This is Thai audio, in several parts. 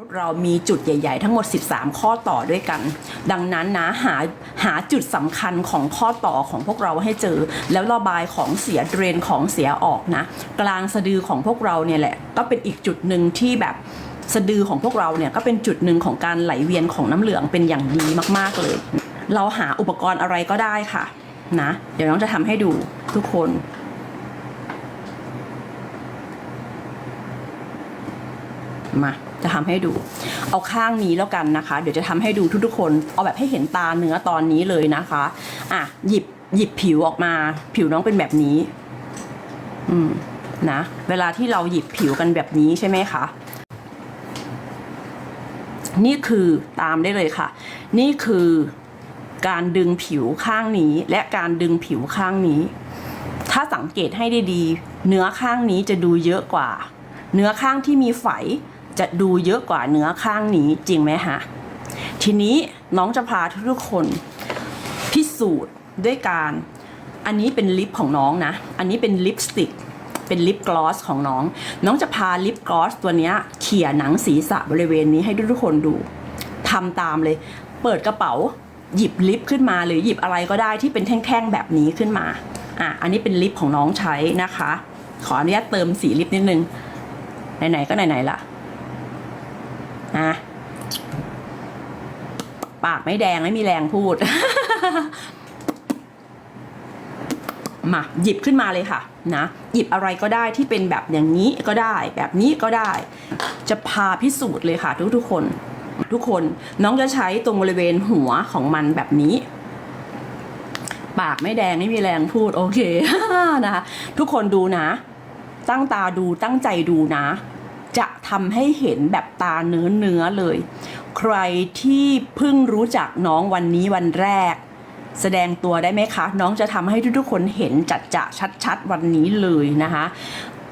นุษย์เรามีจุดใหญ่ ๆ ทั้งหมด 13 ข้อต่อด้วยกัน ดังนั้นนะหาหาจุดสำคัญของข้อต่อของพวกเราให้เจอ แล้วระบายของเสียเดรนของเสียออกนะ กลางสะดือของพวกเราเนี่ยแหละ ก็เป็นอีกจุดหนึ่งที่แบบสะดือของพวกเราเนี่ยก็เป็นจุดหนึ่งของการไหลเวียนของน้ำเหลืองเป็นอย่างดีมากๆเลย เราหาอุปกรณ์อะไรก็ได้ค่ะนะเดี๋ยวน้องจะทำให้ดูทุกคนมา จะทำให้ดู เอาข้างนี้แล้วกันนะคะ เดี๋ยวจะทำให้ดูทุกๆคน เอาแบบให้เห็นตาเนื้อตอนนี้เลยนะคะ อะหยิบหยิบผิวออกมา ผิวน้องเป็นแบบนี้ อืมนะเวลาที่เราหยิบผิวกันแบบนี้ใช่ไหมคะนี่คือตามได้เลยค่ะ นี่คือการดึงผิวข้างนี้ และการดึงผิวข้างนี้ ถ้าสังเกตให้ได้ดี เนื้อข้างนี้จะดูเยอะกว่า เนื้อข้างที่มีไฝ จะดูเยอะกว่าเนื้อข้างนี้จริงไหมฮะทีนี้น้องจะพาทุกคนพิสูจน์ด้วยการอันนี้เป็นลิปของน้องนะ อันนี้เป็นลิปสติก เป็นลิปกลอสของน้อง น้องจะพาลิปกลอสตัวนี้เขี่ยหนังศีรษะบริเวณนี้ให้ทุกคนดูทำตามเลย เปิดกระเป๋าหยิบลิปขึ้นมาหรือหยิบอะไรก็ได้ที่เป็นแท่งๆแบบนี้ขึ้นมาอะอันนี้เป็นลิปของน้องใช้นะคะ ขออนุญาตเติมสีลิปนิดนึงไหนๆก็ไหนๆละะปากไม่แดงไม่มีแรงพูด มาหยิบขึ้นมาเลยค่ะ นะ หยิบอะไรก็ได้ที่เป็นแบบอย่างนี้ก็ได้ แบบนี้ก็ได้ จะพาพิสูจน์เลยค่ะ ทุกทุกๆคน ทุกคนน้องจะใช้ตรงบริเวณหัวของมันแบบนี้ปากไม่แดงไม่มีแรงพูดโอเคนะคะทุกคนดูนะ ตั้งตาดูตั้งใจดูนะ จะทำให้เห็นแบบตาเนื้อเนื้อๆเลย ใครที่เพิ่งรู้จักน้องวันนี้วันแรก แสดงตัวได้ไหมคะ น้องจะทำให้ทุกๆคนเห็นจัดจะชัดๆ วันนี้เลยนะคะ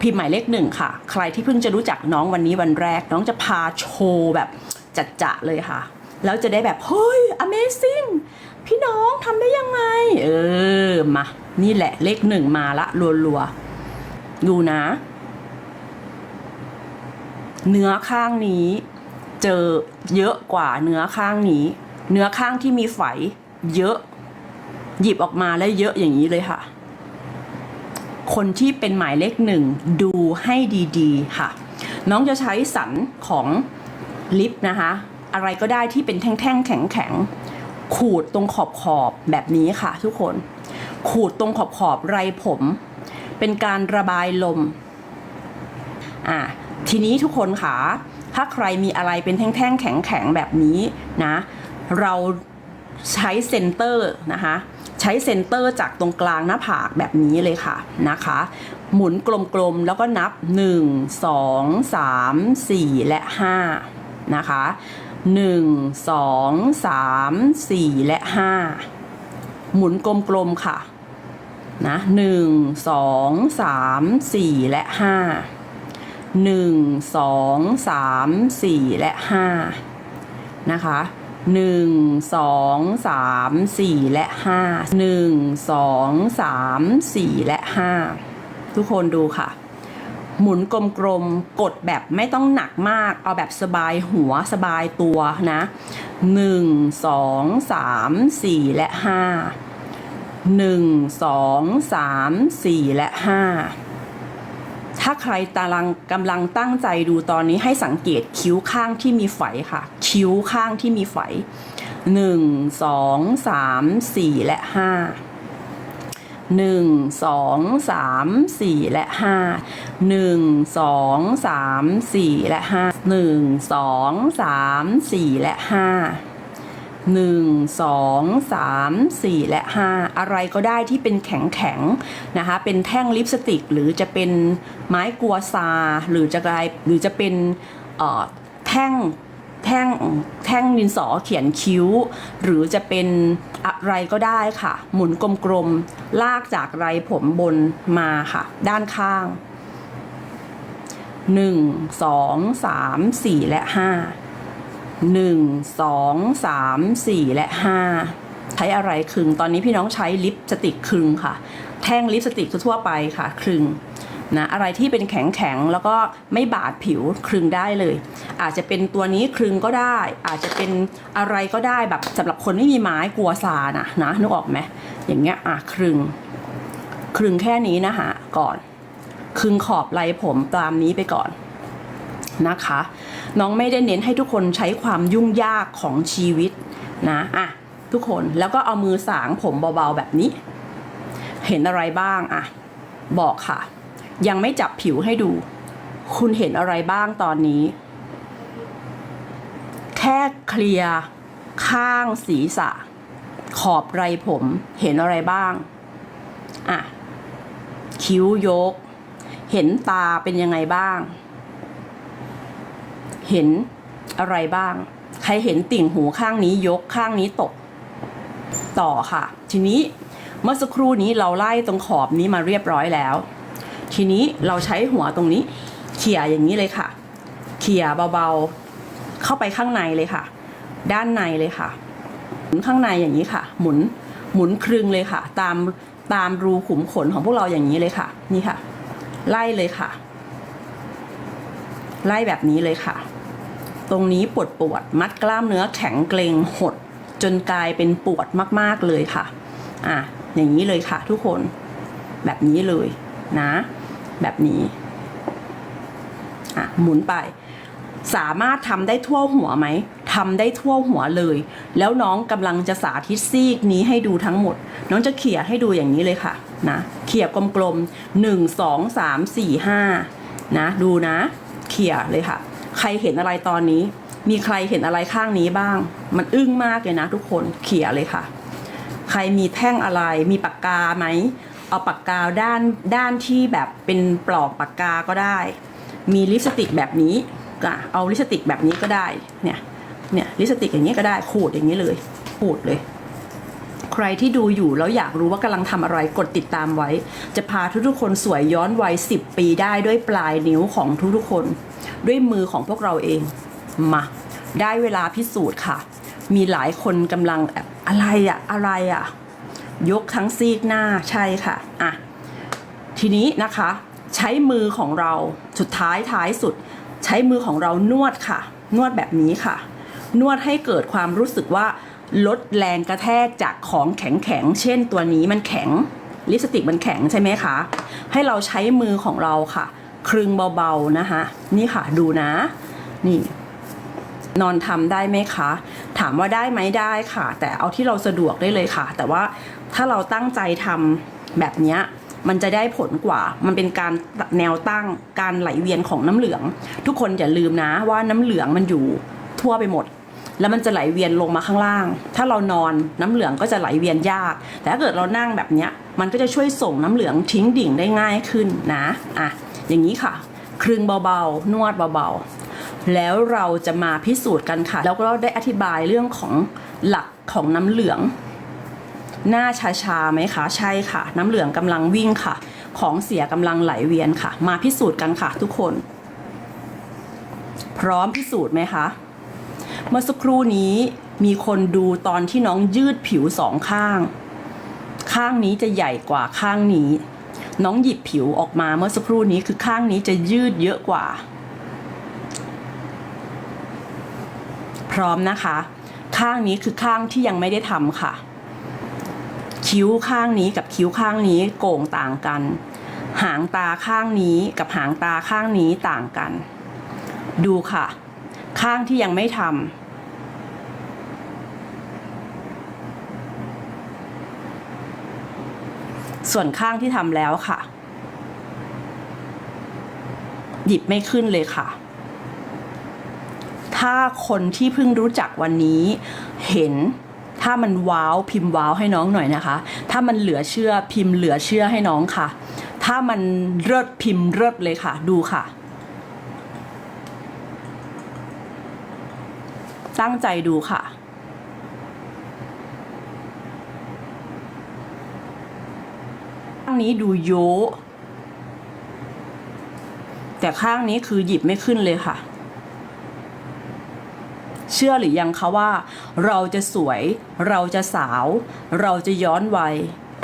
พิมพ์หมายเลขหนึ่งค่ะ ใครที่เพิ่งจะรู้จักน้องวันนี้วันแรก น้องจะพาโชว์แบบจัดจะเลยค่ะ แล้วจะได้แบบ เฮ้ย amazing พี่น้องทำได้ยังไง เออ มา นี่แหละเลขหนึ่งมาละรัวๆ ดูนะ เนื้อข้างนี้เจอเยอะกว่าเนื้อข้างนี้ เนื้อข้างที่มีไฝเยอะ หยิบออกมาแล้วเยอะอย่างนี้เลยค่ะ คนที่เป็นหมายเลขหนึ่งดูให้ดีๆ ค่ะ น้องจะใช้สันของลิปนะคะ อะไรก็ได้ที่เป็นแท่งๆ แข็งๆ ขูดตรงขอบขอบๆแบบนี้ค่ะ ทุกคน ขูดตรงขอบขอบๆไรผม เป็นการระบายลม อะ ทีนี้ทุกคนค่ะ ถ้าใครมีอะไรเป็นแท่งๆแข็งๆแบบนี้นะ เราใช้เซนเตอร์นะคะ ใช้เซนเตอร์จากตรงกลางหน้าผากแบบนี้เลยค่ะนะคะ หมุนกลมๆแล้วก็นับ 1 2 3 4 และ 5 นะคะ 1 2 3 4 และ 5 หมุนกลมๆค่ะนะ 1 2 3 4 และ 5 หนึ่งสองสามสี่และห้านะคะหนึ่งสองสามสี่และห้าหนึ่งสองสามสี่และห้าทุกคนดูค่ะ หมุนกลมๆกดแบบไม่ต้องหนักมาก เอาแบบสบายหัวสบายตัวนะหนึ่งสองสามสี่และห้าหนึ่งสองสามสี่และห้า ถ้าใครตาลังกำลังตั้งใจดูตอนนี้ให้สังเกตคิ้วข้างที่มีไฝค่ะ คิ้วข้างที่มีไฝหนึ่งสองสามสี่และห้าหนึ่งสองสามสี่และห้าหนึ่งสองสามสี่และห้าหนึ่งสองสามสี่และห้า หนึ่งสองสามสี่และห้าอะไรก็ได้ที่เป็นแข็งแข็งนะคะ เป็นแท่งลิปสติก หรือจะเป็นไม้กัวซา หรือจะกลายหรือจะเป็นแท่งแท่งแท่งดินสอเขียนคิ้ว หรือจะเป็นอะไรก็ได้ค่ะ หมุนกลมๆ ลากจากไรผมบนมาค่ะ ด้านข้างหนึ่งสองสามสี่และห้ หนึ่งสองสามสี่และห้าใช้อะไรคลึง ตอนนี้พี่น้องใช้ลิปสติกคลึงค่ะ แท่งลิปสติกทั่วไปค่ะคลึงนะอะไรที่เป็นแข็งแข็งๆแล้วก็ไม่บาดผิวคลึงได้เลย อาจจะเป็นตัวนี้คลึงก็ได้ อาจจะเป็นอะไรก็ได้แบบสำหรับคนไม่มีไม้กลัวซานะนะนึกออกไหมอย่างเงี้ยอะคลึงคลึงแค่นี้นะคะก่อนคลึงขอบไหล่ผมตามนี้ไปก่อน นะคะ น้องไม่ได้เน้นให้ทุกคนใช้ความยุ่งยากของชีวิตนะอะทุกคนแล้วก็เอามือสางผมเบาๆแบบนี้ เห็นอะไรบ้างอะบอกค่ะ ยังไม่จับผิวให้ดู คุณเห็นอะไรบ้างตอนนี้ แค่เคลียร์ข้างศีรษะ ขอบไรผมเห็นอะไรบ้างอะคิ้วยก เห็นตาเป็นยังไงบ้าง เห็นอะไรบ้าง ใครเห็นติ่งหูข้างนี้ยกข้างนี้ตก ต่อค่ะ ทีนี้เมื่อสักครู่นี้เราไล่ตรงขอบนี้มาเรียบร้อยแล้ว ทีนี้เราใช้หัวตรงนี้ เขี่ยอย่างนี้เลยค่ะ เขี่ยเบาๆ เข้าไปข้างในเลยค่ะ ด้านในเลยค่ะ หมุนข้างในอย่างนี้ค่ะ หมุนหมุนครึงเลยค่ะ ตามตามรูขุมขนของพวกเราอย่างนี้เลยค่ะ นี่ค่ะ ไล่เลยค่ะ ไล่แบบนี้เลยค่ะ ตรงนี้ปวดปวดมัดกล้ามเนื้อแข็งเกร็งหด จนกลายเป็นปวดมากๆเลยค่ะอะอย่างนี้เลยค่ะทุกคนแบบนี้เลยนะ แบบนี้อะหมุนไป สามารถทำได้ทั่วหัวไหมทำได้ทั่วหัวเลย แล้วน้องกำลังจะสาธิตซีกนี้ให้ดูทั้งหมด น้องจะเขี่ยให้ดูอย่างนี้เลยค่ะนะเขี่ยกลมๆหนึ่งสองสามสี่ห้านะ ดูนะ เขี่ยเลยค่ะ ใครเห็นอะไรตอนนี้ มีใครเห็นอะไรข้างนี้บ้าง มันอึ้งมากเลยนะทุกคนเขี่ยเลยค่ะ ใครมีแท่งอะไร มีปากกาไหม เอาปากกาด้านด้านที่แบบเป็นปลอกปากกาก็ได้ มีลิปสติกแบบนี้ก็เอาลิปสติกแบบนี้ก็ได้ เนี่ย เนี่ยลิปสติกอย่างนี้ก็ได้ขูดอย่างนี้เลยขูดเลยใครที่ดูอยู่แล้วอยากรู้ว่ากำลังทำอะไรกดติดตามไว้ จะพาทุกๆคนสวยย้อนวัย 10 ปีได้ด้วยปลายนิ้วของทุกๆคน ด้วยมือของพวกเราเอง มา ได้เวลาพิสูจน์ค่ะ มีหลายคนกำลังอะไรอะอะไรอะยกทั้งซีกหน้าใช่ค่ะอะทีนี้นะคะ ใช้มือของเราสุดท้ายท้ายสุด ใช้มือของเรานวดค่ะ นวดแบบนี้ค่ะ นวดให้เกิดความรู้สึกว่าลดแรงกระแทกจากของแข็งแข็งเช่นตัวนี้มันแข็งลิปสติกมันแข็งใช่ไหมคะ ให้เราใช้มือของเราค่ะ ครึงเบาๆนะคะ นี่ค่ะดูนะ นี่ นอนทำได้ไหมคะ ถามว่าได้ไหมได้ค่ะ แต่เอาที่เราสะดวกได้เลยค่ะ แต่ว่าถ้าเราตั้งใจทำแบบนี้มันจะได้ผลกว่า มันเป็นการแนวตั้งการไหลเวียนของน้ำเหลือง ทุกคนอย่าลืมนะว่าน้ำเหลืองมันอยู่ทั่วไปหมด แล้วมันจะไหลเวียนลงมาข้างล่าง ถ้าเรานอนน้ำเหลืองก็จะไหลเวียนยาก แต่ถ้าเกิดเรานั่งแบบเนี้ยมันก็จะช่วยส่งน้ำเหลืองทิ้งดิ่งได้ง่ายขึ้นนะ อะ อย่างนี้ค่ะ ครึงเบาๆ นวดเบาๆ แล้วเราจะมาพิสูจน์กันค่ะ แล้วก็ได้อธิบายเรื่องของหลักของน้ำเหลือง หน้าชาๆไหมคะใช่ค่ะ น้ำเหลืองกำลังวิ่งค่ะ ของเสียกำลังไหลเวียนค่ะ มาพิสูจน์กันค่ะ ทุกคน พร้อมพิสูจน์ไหมคะเมื่อสักครู่นี้มีคนดูตอนที่น้องยืดผิวสองข้าง ข้างนี้จะใหญ่กว่าข้างนี้ น้องหยิบผิวออกมาเมื่อสักครู่นี้คือข้างนี้จะยืดเยอะกว่า พร้อมนะคะ ข้างนี้คือข้างที่ยังไม่ได้ทำค่ะ คิ้วข้างนี้กับคิ้วข้างนี้โก่งต่างกัน หางตาข้างนี้กับหางตาข้างนี้ต่างกัน ดูค่ะ ข้างที่ยังไม่ทำ ส่วนข้างที่ทำแล้วค่ะ หยิบไม่ขึ้นเลยค่ะ ถ้าคนที่เพิ่งรู้จักวันนี้เห็นถ้ามันว้าวพิมพ์ว้าวให้น้องหน่อยนะคะ ถ้ามันเหลือเชื่อพิมพ์เหลือเชื่อให้น้องค่ะ ถ้ามันเลิศพิมพ์เลิศเลยค่ะ ดูค่ะ ตั้งใจดูค่ะ ข้าง นี้ดูโย แต่ข้างนี้คือหยิบไม่ขึ้นเลยค่ะ เชื่อหรือยังคะว่า เราจะสวย เราจะสาว เราจะย้อนวัย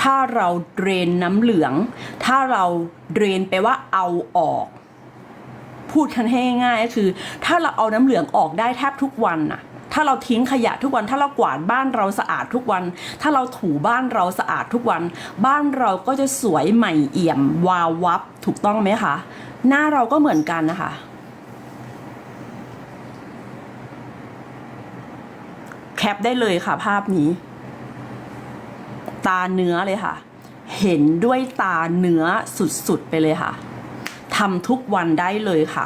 ถ้าเราเดรนน้ำเหลือง ถ้าเราเดรนไปว่าเอาออก พูดกันให้ง่ายๆก็คือ ถ้าเราเอาน้ำเหลืองออกได้แทบทุกวันน่ะ ถ้าเราทิ้งขยะทุกวัน ถ้าเรากวาดบ้านเราสะอาดทุกวัน ถ้าเราถูบ้านเราสะอาดทุกวัน บ้านเราก็จะสวยใหม่เอี่ยม วาววับถูกต้องไหมคะ หน้าเราก็เหมือนกันนะคะแคปได้เลยค่ะ ภาพนี้ ตาเนื้อเลยค่ะ เห็นด้วยตาเนื้อสุดๆไปเลยค่ะทำทุกวันได้เลยค่ะ